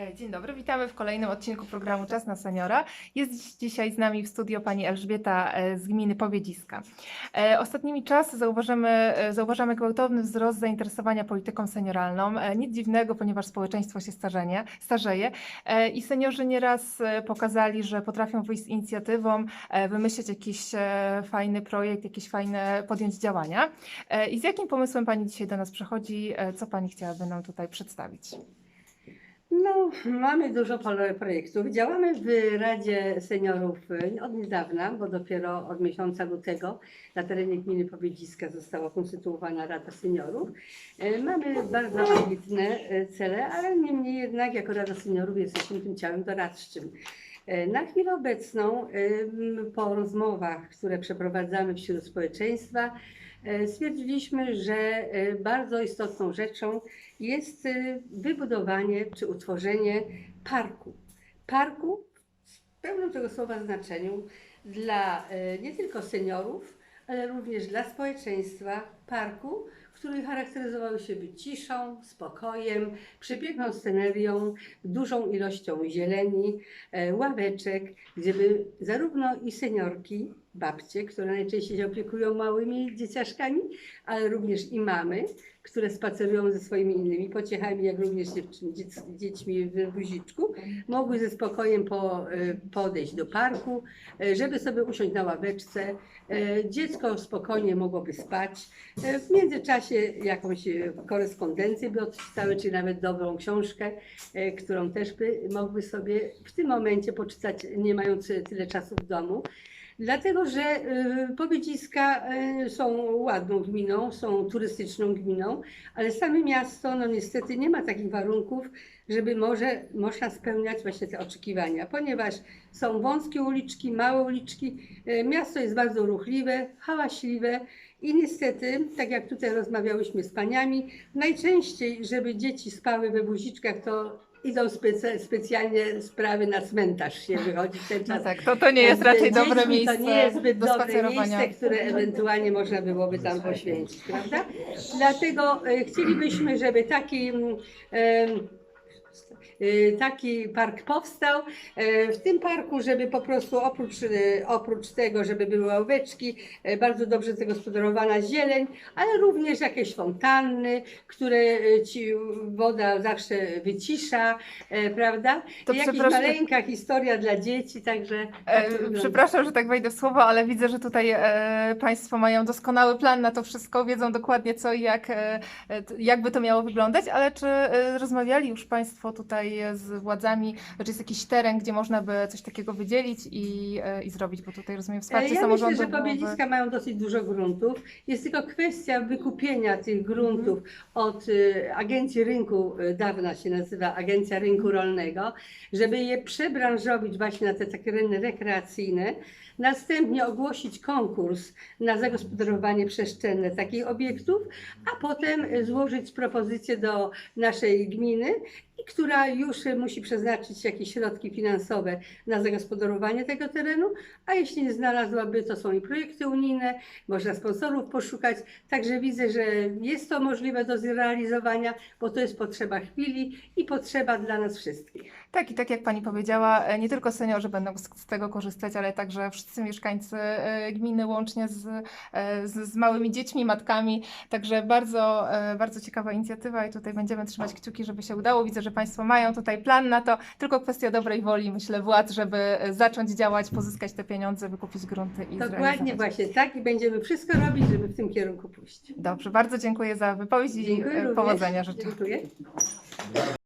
E, Dzień dobry, witamy w kolejnym odcinku programu Czas na Seniora. Jest dzisiaj z nami w studio pani Elżbieta e, z gminy Powiedziska. E, Ostatnimi czasy zauważymy, e, zauważamy gwałtowny wzrost zainteresowania polityką senioralną. Nic dziwnego, ponieważ społeczeństwo się starzenie, starzeje i seniorzy nieraz pokazali, że potrafią wyjść z inicjatywą, wymyśleć jakiś fajny projekt, jakieś fajne podjąć działania. I z jakim pomysłem pani dzisiaj do nas przychodzi? Co pani chciałaby nam tutaj przedstawić? No, mamy dużo projektów. Działamy w Radzie Seniorów y, od niedawna, bo dopiero od miesiąca lutego na terenie gminy Powiedziska została konstytuowana Rada Seniorów. Y, Mamy bardzo ambitne y, cele, ale niemniej jednak jako Rada Seniorów jesteśmy tym ciałem doradczym. Na chwilę obecną, po rozmowach, które przeprowadzamy wśród społeczeństwa, stwierdziliśmy, że y, bardzo istotną rzeczą jest y, wybudowanie czy utworzenie parku. Parku w pełnym tego słowa znaczeniu dla nie tylko seniorów, ale również dla społeczeństwa parku, który charakteryzował się ciszą, spokojem, przepiękną scenerią, dużą ilością zieleni, e, ławeczek, gdzie zarówno i seniorki, babcie, które najczęściej się opiekują małymi dzieciaszkami, ale również i mamy, które spacerują ze swoimi innymi pociechami, jak również dziećmi w guziczku, mogły ze spokojem po, e, podejść do parku, e, żeby sobie usiąść na ławeczce. Dziecko spokojnie mogłoby spać. W międzyczasie jakąś e, korespondencję by odczytały, czy nawet dobrą książkę, e, którą też by mogły sobie w tym momencie poczytać, nie mając e, tyle czasu w domu. Dlatego, że y, Powiedziska y, są ładną gminą, są turystyczną gminą, ale same miasto, no niestety nie ma takich warunków, żeby może można spełniać właśnie te oczekiwania, ponieważ są wąskie uliczki, małe uliczki, y, miasto jest bardzo ruchliwe, hałaśliwe i niestety, tak jak tutaj rozmawiałyśmy z paniami, najczęściej, żeby dzieci spały we buziczkach, to idą specy, specjalnie sprawy na cmentarz się wychodzi w ten No czas. tak, to, to nie jest Z raczej dobre miejsce To nie jest zbyt do dobre miejsce, które ewentualnie można byłoby tam poświęcić, prawda? Dlatego e, chcielibyśmy, żeby taki, taki park powstał. E, W tym parku, żeby po prostu oprócz, e, oprócz tego, żeby były ławeczki, bardzo dobrze zagospodarowana zieleń, ale również jakieś fontanny, które ci woda zawsze wycisza, prawda? To I jakaś przepraszam- maleńka historia dla dzieci, także tak to E, wygląda. Przepraszam, że tak wejdę w słowo, ale widzę, że tutaj e, Państwo mają doskonały plan na to wszystko, wiedzą dokładnie co i jak, e, e, t- to miało wyglądać, ale czy e, rozmawiali już Państwo tutaj z władzami, czy jest jakiś teren, gdzie można by coś takiego wydzielić i, e, i zrobić, bo tutaj rozumiem wsparcie E, ja samorządu myślę, że byłoby- Powiedziska mają dosyć dużo gruntów. Jest tylko kwestia wykupienia tych gruntów od y, Agencji Rynku, dawna się nazywa Agencja Rynku Rolnego, żeby je przebranżowić właśnie na te takie tereny rekreacyjne. Następnie ogłosić konkurs na zagospodarowanie przestrzenne takich obiektów, a potem złożyć propozycję do naszej gminy, i która już y, musi przeznaczyć jakieś środki finansowe na zagospodarowanie tego terenu, a jeśli nie znalazłaby, to są i projekty unijne, można sponsorów poszukać. Także widzę, że jest to możliwe do zrealizowania, bo to jest potrzeba chwili i potrzeba dla nas wszystkich. Tak, i tak jak Pani powiedziała, e, nie tylko seniorzy będą z, tego korzystać, ale także wszyscy mieszkańcy e, gminy, łącznie z, e, z, z małymi dziećmi, matkami. Także bardzo, e, bardzo ciekawa inicjatywa i tutaj będziemy trzymać kciuki, żeby się udało. Widzę, że Państwo mają tutaj plan na to, tylko kwestia dobrej woli, myślę, władz, żeby e, zacząć działać, pozyskać te pieniądze, wykupić grunty i Dokładnie właśnie tak i będziemy wszystko robić, żeby w tym kierunku pójść. Dobrze, bardzo dziękuję za wypowiedź i Dziękuję e, również. powodzenia życzę. Dziękuję.